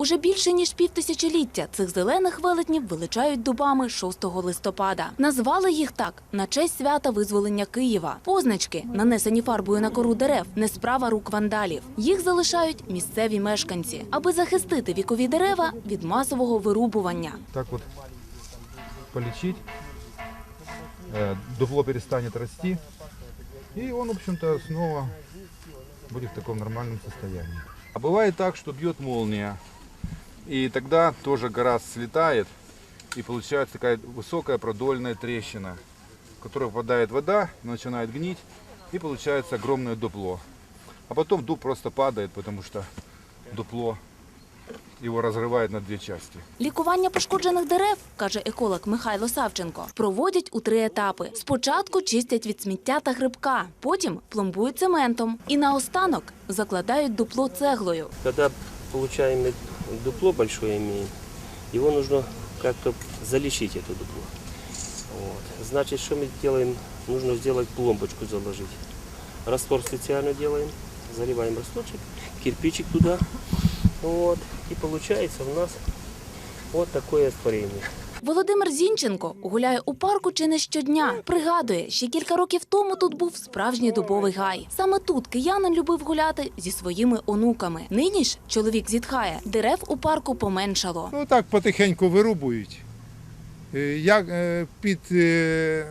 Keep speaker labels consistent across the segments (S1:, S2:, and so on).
S1: Уже більше ніж півтисячоліття цих зелених велетнів величають дубами 6 листопада. Назвали їх так на честь свята визволення Києва. Позначки, нанесені фарбою на кору дерев, не справа рук вандалів. Їх залишають місцеві мешканці, аби захистити вікові дерева від масового вирубування.
S2: так вот полечить, э, дупло перестанет расти, и он, в общем-то, снова будет в таком нормальном состоянии. А бывает так, что бьет молния, и тогда тоже гора слетает, и получается такая высокая продольная трещина, в которую попадает вода, начинает гнить, и получается огромное дупло. А потом дуб просто падает, потому что дупло его разрывает на две части.
S1: Лікування пошкоджених дерев, каже еколог Михайло Савченко, проводять у три етапи. Спочатку чистять від сміття та грибка, потім пломбують цементом і наостанок закладають дупло цеглою.
S3: Когда получаем дупло большое имеем, его нужно как-то залечить это дупло. Вот. Значит, что мы делаем? Нужно сделать пломбочку заложить. Раствор специально делаем, заливаем растворчик, кирпичик туда. Вот. И получается у нас вот такое растворение.
S1: Володимир Зінченко гуляє у парку чи не щодня. Пригадує, ще кілька років тому тут був справжній дубовий гай. Саме тут киянин любив гуляти зі своїми онуками. Нині ж чоловік зітхає, дерев у парку поменшало.
S4: Ну так потихеньку вирубують. Е, Як е, під е,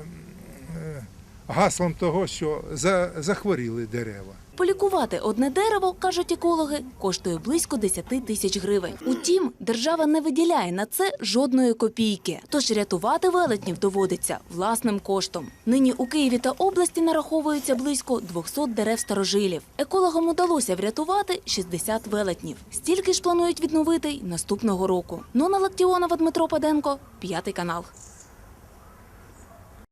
S4: гаслом того, що за- захворіли дерева.
S1: Полікувати одне дерево, кажуть екологи, коштує близько 10 тисяч гривень. Утім, держава не виділяє на це жодної копійки. Тож рятувати велетнів доводиться власним коштом. Нині у Києві та області нараховується близько 200 дерев старожилів. Екологам удалося врятувати 60 велетнів. Стільки ж планують відновити й наступного року. Нона Лактіонова, Дмитро Паденко, п'ятий канал.